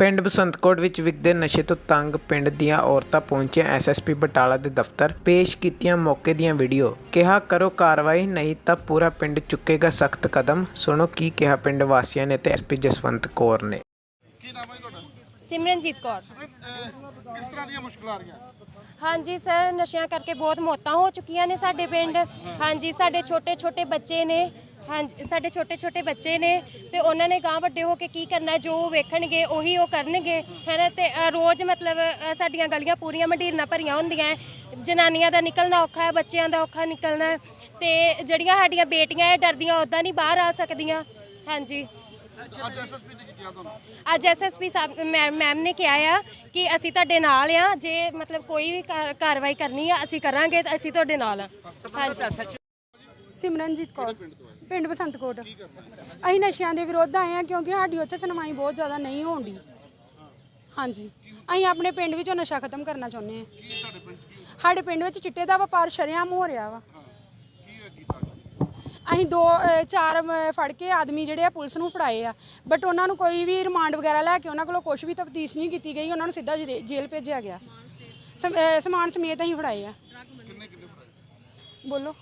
ਪਿੰਡ ਬਸੰਤਕੋਟ ਵਿੱਚ ਵਿਕਦੇ ਨਸ਼ੇ ਤੋਂ ਤੰਗ ਪਿੰਡ ਦੀਆਂ ਔਰਤਾਂ ਪਹੁੰਚੀਆਂ। ਐਸਐਸਪੀ ਬਟਾਲਾ ਦੇ ਦਫ਼ਤਰ ਪੇਸ਼ ਕੀਤੀਆਂ ਮੌਕੇ ਦੀਆਂ ਵੀਡੀਓ। ਕਿਹਾ ਕਰੋ ਕਾਰਵਾਈ ਨਹੀਂ ਤਾਂ ਪੂਰਾ ਪਿੰਡ ਚੁੱਕੇਗਾ ਸਖਤ ਕਦਮ। ਸੁਣੋ ਕੀ ਕਿਹਾ ਪਿੰਡ ਵਾਸੀਆਂ ਨੇ ਤੇ ਐਸਪੀ ਜਸਵੰਤ ਕੌਰ ਨੇ। ਕੀ ਨਾਮ ਹੈ ਜੀ ਤੁਹਾਡਾ? ਸਿਮਰਨਜੀਤ ਕੌਰ। ਅਹ, ਕਿਸ ਤਰ੍ਹਾਂ ਦੀਆਂ ਮੁਸ਼ਕਲਾਂ ਆ ਰਹੀਆਂ? ਹਾਂਜੀ ਸਰ ਨਸ਼ਿਆਂ ਕਰਕੇ ਬਹੁਤ ਮੌਤਾਂ ਹੋ ਚੁੱਕੀਆਂ ਨੇ ਸਾਡੇ ਪਿੰਡ। ਹਾਂਜੀ ਸਾਡੇ ਛੋਟੇ ਛੋਟੇ ਬੱਚੇ ਨੇ। ਹਾਂਜੀ ਸਾਡੇ ਛੋਟੇ ਛੋਟੇ ਬੱਚੇ ਨੇ ਤੇ ਉਹਨਾਂ ਨੇ ਗਾਂ ਵੱਡੇ ਹੋ ਕੇ ਕੀ ਕਰਨਾ ਜੋ ਉਹ ਵੇਖਣਗੇ ਉਹੀ ਉਹ ਕਰਨਗੇ ਹੈਨਾ? ਤੇ ਅ, ਰੋਜ਼ ਮਤਲਬ ਅ, ਸਾਡੀਆਂ ਗਲੀਆਂ ਪੂਰੀਆਂ ਮੰਡੀਰਨਾ ਭਰੀਆਂ ਹੁੰਦੀਆਂ ਹੈ। ਜਨਾਨੀਆਂ ਦਾ ਨਿਕਲਣਾ ਔਖਾ ਹੈ ਬੱਚਿਆਂ ਦਾ ਔਖਾ ਨਿਕਲਣਾ ਹੈ ਤੇ ਜਿਹੜੀਆਂ ਸਾਡੀਆਂ ਬੇਟੀਆਂ ਇਹ ਡਰਦੀਆਂ ਉਦਾਂ ਨਹੀਂ ਬਾਹਰ ਆ ਸਕਦੀਆਂ। ਹਾਂਜੀ। ਅੱਜ ਐਸਐਸਪੀ ਨੇ ਕੀ ਕਿਹਾ ਤੁਹਾਨੂੰ? ਅੱਜ ਐਸਐਸਪੀ ਸਾਹਿਬ ਮੈਮ ਮੈਮ ਨੇ ਕਿਹਾ ਆ ਕਿ ਅਸੀਂ ਤੁਹਾਡੇ ਨਾਲ ਆ ਜੇ ਮਤਲਬ ਕੋਈ ਵੀ ਕਾਰਵਾਈ ਕਰਨੀ ਆ ਅਸੀਂ ਕਰਾਂਗੇ ਤਾਂ ਅਸੀਂ ਤੁਹਾਡੇ ਨਾਲ ਆ। ਹਾਂਜੀ। ਸਿਮਰਨਜੀਤ ਕੌਰ। ਪਿੰਡ ਬਸੰਤਕੋਟ। ਅਸੀਂ ਨਸ਼ਿਆਂ ਦੇ ਵਿਰੁੱਧ ਆਏ ਆ ਕਿਉਂਕਿ ਸਾਡੀ ਉੱਥੇ ਸੁਣਵਾਈ ਬਹੁਤ ਜ਼ਿਆਦਾ ਨਹੀਂ ਹੋਣ ਹਾਂਜੀ। ਅਸੀਂ ਆਪਣੇ ਪਿੰਡ ਵਿੱਚੋਂ ਨਸ਼ਾ ਖਤਮ ਕਰਨਾ ਚਾਹੁੰਦੇ ਕੀ ਸਾਡੇ ਪਿੰਡ ਵਿੱਚ ਚਿੱਟੇ ਦਾ ਵਪਾਰ ਸ਼ਰੇਆਮ ਹੋ ਰਿਹਾ ਵਾ। ਅਸੀਂ ਦੋ ਚਾਰ ਫੜ ਕੇ ਆਦਮੀ ਜਿਹੜੇ ਆ ਪੁਲਿਸ ਨੂੰ ਫੜਾਏ ਆ। ਬਟ ਉਹਨਾਂ ਨੂੰ ਕੋਈ ਵੀ ਰਿਮਾਂਡ ਵਗੈਰਾ ਲੈ ਕੇ ਉਹਨਾਂ ਕੋਲੋਂ ਕੁਝ ਵੀ ਤਫਤੀਸ਼ ਨਹੀਂ ਕੀਤੀ ਗਈ। ਉਹਨਾਂ ਨੂੰ ਸਿੱਧਾ ਜੇਲ੍ਹ ਜੇਲ੍ਹ ਭੇਜਿਆ ਗਿਆ। ਸਮ- ਸਮਾਨ ਸਮੇਤ ਅਸੀਂ ਫੜਾਏ ਆ। ਬੋਲੋ।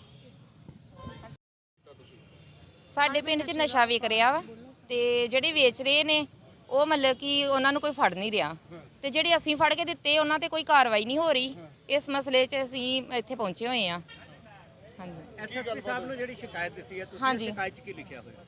ਸਾਡੇ ਪਿੰਡ 'ਚ ਨਸ਼ਾ ਵਿਕ ਰਿਹਾ ਵਾ ਤੇ ਜਿਹੜੇ ਵੇਚ ਰਹੇ ਨੇ ਉਹ ਮਤਲਬ ਕਿ ਉਹਨਾਂ ਨੂੰ ਕੋਈ ਫੜ ਨਹੀਂ ਰਿਹਾ। ਤੇ ਜਿਹੜੇ ਅਸੀਂ ਫੜ ਕੇ ਦਿੱਤੇ ਉਹਨਾਂ ਤੇ ਕੋਈ ਕਾਰਵਾਈ ਨਹੀਂ ਹੋ ਰਹੀ। ਇਸ ਮਸਲੇ 'ਚ ਅਸੀਂ ਇੱਥੇ ਪਹੁੰਚੇ ਹੋਏ ਆ ਹਾਂਜੀ। ਐਸਐਸਪੀ ਸਾਹਿਬ ਨੂੰ ਜਿਹੜੀ ਸ਼ਿਕਾਇਤ ਦਿੱਤੀ ਹੈ ਤੁਸੀਂ ਹਾਂਜੀ। ਸ਼ਿਕਾਇਤ 'ਚ ਕੀ ਲਿਖਿਆ ਹੋਇਆ?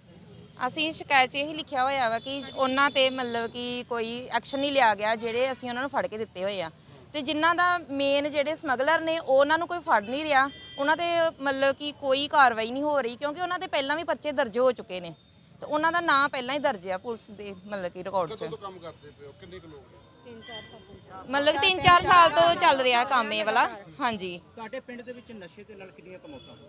ਅਸੀਂ ਸ਼ਿਕਾਇਤ 'ਚ ਇਹ ਲਿਖਿਆ ਹੋਇਆ ਵਾ ਕਿ ਉਹਨਾਂ ਤੇ ਮਤਲਬ ਕਿ ਕੋਈ ਐਕਸ਼ਨ ਨਹੀਂ ਲਿਆ ਗਿਆ ਜਿਹੜੇ ਅਸੀਂ ਉਹਨਾਂ ਨੂੰ ਫੜ ਕੇ ਦਿੱਤੇ ਹੋਏ ਆ। ਤੇ ਜਿਨ੍ਹਾਂ ਦਾ ਮੇਨ ਜਿਹੜੇ ਸਮਗਲਰ ਨੇ ਉਹ ਉਹਨਾਂ ਨੂੰ ਕੋਈ ਫੜ ਨਹੀਂ ਰਿਹਾ। ਉਹਨਾਂ ਤੇ ਮਤਲਬ ਕਿ ਕੋਈ ਕਾਰਵਾਈ ਨਹੀਂ ਹੋ ਰਹੀ ਕਿਉਂਕਿ ਉਹਨਾਂ ਤੇ ਪਹਿਲਾਂ ਵੀ ਪਰਚੇ ਦਰਜ ਹੋ ਚੁੱਕੇ ਨੇ। ਤੇ ਉਹਨਾਂ ਦਾ ਨਾਂ ਪਹਿਲਾਂ ਹੀ ਦਰਜ ਆ ਪੁਲਿਸ ਦੇ ਮਤਲਬ ਕਿ ਰਿਕਾਰਡ 'ਚ। ਕਦੋਂ ਤੋਂ ਕੰਮ ਕਰਦੇ ਪਏ ਹੋ? ਕਿੰਨੇ ਕੁ ਲੋਕ ਨੇ? ਮਤਲਬ ਕਿ 3-4 ਸਾਲ ਤੋਂ ਚੱਲ ਰਿਹਾ ਕੰਮ ਇਹ ਵਾਲਾ। ਹਾਂਜੀ। ਤੁਹਾਡੇ ਪਿੰਡ ਦੇ ਵਿੱਚ ਨਸ਼ੇ ਦੇ ਨਾਲ ਕਿੰਨੀਆਂ ਕਮੌਤਾਂ। ਹੋਈਆਂ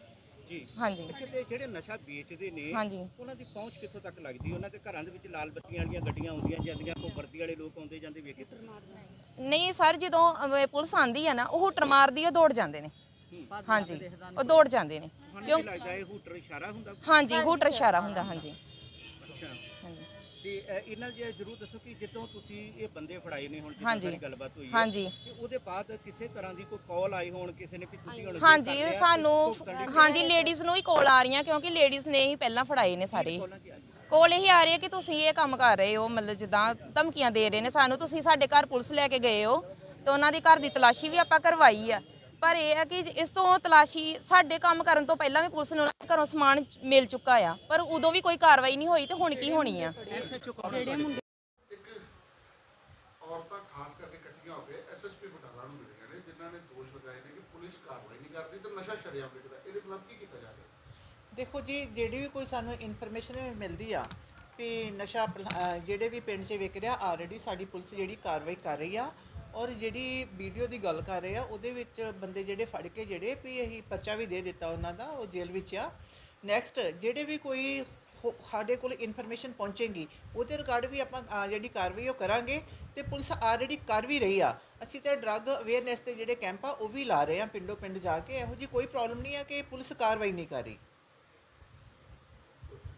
ਜੀ। ਹਾਂਜੀ। ਅੱਛਾ ਤੇ ਜਿਹੜੇ ਨਸ਼ਾ ਵੇਚਦੇ ਨੇ ਹਾਂਜੀ। ਉਹਨਾਂ ਦੀ ਪਹੁੰਚ ਕਿੱਥੋਂ ਤੱਕ ਲੱਗਦੀ? ਉਹਨਾਂ ਦੇ ਘਰਾਂ ਦੇ ਵਿੱਚ ਲਾਲ ਬੱਤੀਆਂ ਵਾਲੀਆਂ ਗੱਡੀਆਂ ਆਉਂਦੀਆਂ ਜਾਂਦੀਆਂ ਕੋਈ ਵਰਦੀ ਵਾਲੇ ਲੋਕ ਆਉਂਦੇ ਜਾਂਦੇ ਵੇਖੇ ਤੁਸੀਂ? ਨਹੀਂ ਸਰ ਜਦੋਂ ਅਹ, ਪੁਲਿਸ ਆਂਦੀ ਆ ਨਾ ਉਹ ਹੁਟਰ ਮਾਰਦੀ ਆ ਦੌੜ ਜਾਂਦੇ ਨੇ। ਹਾਂਜੀ ਉਹ ਦੌੜ ਜਾਂਦੇ ਨੇ। ਤੁਹਾਨੂੰ ਕਿਉਂ? ਕੀ ਲੱਗਦਾ ਇਹ ਹੂਟਰ ਇਸ਼ਾਰਾ ਹੁੰਦਾ ਹਾਂਜੀ ਹੁਟਰ ਇਸ਼ਾਰਾ ਹੁੰਦਾ ਹਾਂਜੀ। ਅੱਛਾ। ਹਾਂਜੀ। ਤੇ ਇਹਨਾਂ ਜੇ ਜਰੂਰ ਦੱਸੋ ਕਿ ਜਦੋਂ ਤੁਸੀਂ ਇਹ ਬੰਦੇ ਫੜਾਏ ਨੇ ਹੁਣ ਜਿੱਦਾਂ। ਸਾਡੀ ਗੱਲਬਾਤ ਹੋਈ ਹੈ ਹਾਂਜੀ। ਤੇ ਉਹਦੇ ਬਾਅਦ ਕਿਸੇ ਤਰ੍ਹਾਂ ਦੀ ਕੋਈ ਕਾਲ ਆਈ ਹੋਣ ਕਿਸੇ ਨੇ ਵੀ ਤੁਸੀਂ ਹੁਣ ਹਾਂਜੀ ਸਾਨੂੰ ਹਾਂਜੀ ਲੇਡੀਜ਼ ਨੂੰ ਹੀ ਕੋਲ ਆ ਰਹੀਆਂ ਕਿਉਂਕਿ ਲੇਡੀਜ਼ ਨੇ ਹੀ ਪਹਿਲਾਂ ਫੜਾਏ ਨੇ ਸਾਰੇ? ਕੋਲ ਇਹੀ ਆ ਰਹੀ ਹੈ ਕਿ ਤੁਸੀਂ ਇਹ ਕੰਮ ਕਰ ਰਹੇ ਹੋ ਮਤਲਬ ਜਿੱਦਾਂ ਧਮਕੀਆਂ ਦੇ ਰਹੇ ਨੇ ਸਾਨੂੰ ਤੁਸੀਂ ਸਾਡੇ ਘਰ ਪੁਲਿਸ ਲੈ ਕੇ ਗਏ ਹੋ ਤੇ ਉਹਨਾਂ ਦੀ ਘਰ ਦੀ ਤਲਾਸ਼ੀ ਵੀ ਆਪਾਂ ਕਰਵਾਈ ਆ ਪਰ ਇਹ ਹੈ ਕਿ ਇਸ ਤੋਂ ਤਲਾਸ਼ੀ ਸਾਡੇ ਕੰਮ ਕਰਨ ਤੋਂ ਪਹਿਲਾਂ ਵੀ ਪੁਲਿਸ ਨੂੰ ਉਹਨਾਂ ਦੇ ਘਰੋਂ ਸਮਾਨ ਮਿਲ ਚੁੱਕਾ ਆ। ਪਰ ਉਦੋਂ ਵੀ ਕੋਈ ਕਾਰਵਾਈ ਨਹੀਂ ਹੋਈ ਤੇ ਹੁਣ ਕੀ ਹੋਣੀ ਆ? SHO ਕੌਣ ਹੈ ਤੁਹਾਡੇ? ਔਰਤਾਂ ਖਾਸ ਕਰਕੇ ਇਕੱਠੀਆਂ ਹੋ ਕੇ ਐਸਐਸਪੀ ਬਟਾਲਾ ਨੂੰ ਮਿਲੀਆਂ ਨੇ ਜਿਨ੍ਹਾਂ ਨੇ ਦੋਸ਼ ਲਗਾਏ ਨੇ ਕਿ ਪੁਲਿਸ ਕਾਰਵਾਈ ਨਹੀਂ ਕਰਦੀ ਤੇ ਨਸ਼ਾ ਸ਼ਰਿਆਮ ਵਿਕਦਾ। ਇਹਦੇ ਖਿਲਾਫ ਕੀ ਕੀਤਾ ਜਾ ਰਿਹਾ? ਦੇਖੋ ਜੀ ਜਿਹੜੀ ਵੀ ਕੋਈ ਸਾਨੂੰ ਇਨਫੋਰਮੇਸ਼ਨ ਮਿਲਦੀ ਆ ਕਿ ਨਸ਼ਾ ਜਿਹੜੇ ਵੀ ਪਿੰਡ 'ਚ ਵਿਕ ਰਿਹਾ ਆਲਰੇਡੀ ਸਾਡੀ ਪੁਲਿਸ ਜਿਹੜੀ ਕਾਰਵਾਈ ਕਰ ਰਹੀ ਆ। ਔਰ ਜਿਹੜੀ ਵੀਡੀਓ ਦੀ ਗੱਲ ਕਰ ਰਹੇ ਆ, ਉਹਦੇ ਵਿੱਚ ਬੰਦੇ ਜਿਹੜੇ ਫੜ ਕੇ ਜਿਹੜੇ ਵੀ ਅਸੀਂ ਪਰਚਾ ਵੀ ਦੇ ਦਿੱਤਾ ਉਹਨਾਂ ਦਾ, ਉਹ ਜੇਲ੍ਹ ਵਿੱਚ ਆ। ਨੈਕਸਟ ਜਿਹੜੇ ਵੀ ਕੋਈ ਹੋ- ਸਾਡੇ ਕੋਲ ਇਨਫੋਰਮੇਸ਼ਨ ਪਹੁੰਚੇਗੀ, ਉਹਦੇ ਰਿਗਾਰਡ ਵੀ ਆਪਾਂ ਜਿਹੜੀ ਕਾਰਵਾਈ ਉਹ ਕਰਾਂਗੇ ਤੇ ਪੁਲਿਸ ਆਲਰੇਡੀ ਕਰ ਵੀ ਰਹੀ ਆ। ਅਸੀਂ ਤਾਂ ਡਰੱਗ ਅਵੇਅਰਨੈਸ ਤੇ ਜਿਹੜੇ ਕੈਂਪ ਆ, ਉਹ ਵੀ ਲਾ ਰਹੇ ਆ ਪਿੰਡੋ ਪਿੰਡ ਜਾ ਕੇ। ਇਹੋ ਜੀ ਕੋਈ ਪ੍ਰੋਬਲਮ ਨਹੀਂ ਆ ਕਿ ਪੁਲਿਸ ਕਾਰਵਾਈ ਨਹੀਂ ਕਰ ਰਹੀ।